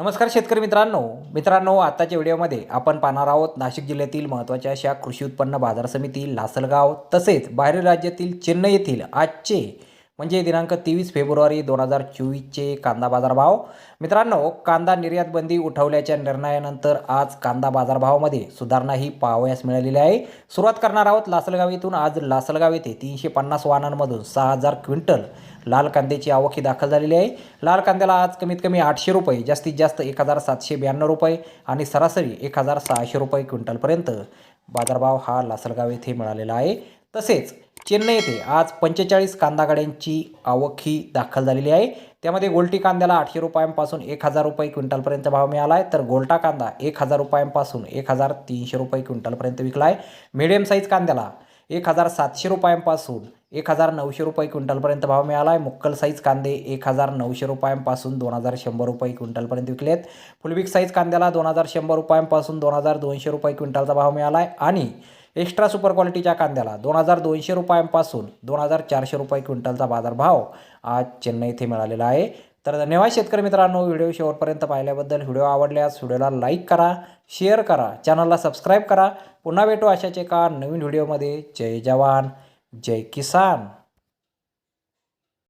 नमस्कार शेतकरी मित्रांनो. मित्रांनो आताच्या व्हिडिओमध्ये आपण पाहणार आहोत नाशिक जिल्ह्यातील महत्त्वाच्या अशा कृषी उत्पन्न बाजार समिती लासलगाव तसेच बाहेरील राज्यातील चेन्नई येथील आजचे म्हणजे दिनांक तेवीस फेब्रुवारी दोन हजार चोवीसचे कांदा बाजारभाव. मित्रांनो कांदा निर्यात बंदी उठवल्याच्या निर्णयानंतर आज कांदा बाजारभावामध्ये सुधारणा ही पाहावयास मिळालेली आहे. सुरुवात करणार आहोत लासलगाव येथून. आज लासलगाव येथे तीनशे पन्नास वाहनांमधून सहा हजार क्विंटल लाल कांद्याची आवक ही दाखल झालेली आहे. लाल कांद्याला आज कमीत कमी आठशे रुपये जास्तीत जास्त एक हजार सातशे ब्याण्णव रुपये आणि सरासरी एक हजार सहाशे रुपये क्विंटलपर्यंत बाजारभाव हा लासलगाव येथे मिळालेला आहे. तसेच चेन्नई येथे आज पंचेचाळीस कांदा गाड्यांची आवक ही दाखल झालेली आहे. त्यामध्ये गोल्टी कांद्याला आठशे रुपयांपासून एक हजार रुपये क्विंटलपर्यंत भाव मिळाला आहे तर गोल्टा कांदा एक हजार रुपयांपासून एक हजार तीनशे रुपये क्विंटलपर्यंत विकला आहे मिडियम साईज कांद्याला एक हजार सातशे रुपयांपासून एक हजार नऊशे रुपये क्विंटलपर्यंत भाव मिळाला आहे मुक्कल साईज कांदे एक हजार नऊशे रुपयांपासून दोन हजार शंभर रुपये क्विंटलपर्यंत विकले आहेत फुलबिग साईज कांद्याला दोन हजार शंभर रुपयांपासून दोन हजार दोनशे रुपये क्विंटलचा भाव मिळाला आहे आणि एक्स्ट्रा सुपर क्वालिटीच्या कांद्याला दोन हजार दोनशे रुपयांपासून दोन हजार चारशे रुपये क्विंटलचा बाजारभाव आज चेन्नई येथे मिळालेला आहे. तर धन्यवाद शेतकरी मित्रांनो व्हिडिओ शेवटपर्यंत पाहिल्याबद्दल. व्हिडिओ आवडल्यास व्हिडिओला लाईक करा शेअर करा चॅनलला सबस्क्राईब करा. पुन्हा भेटू अशाच एका नवीन व्हिडिओमध्ये. जय जवान जय किसान.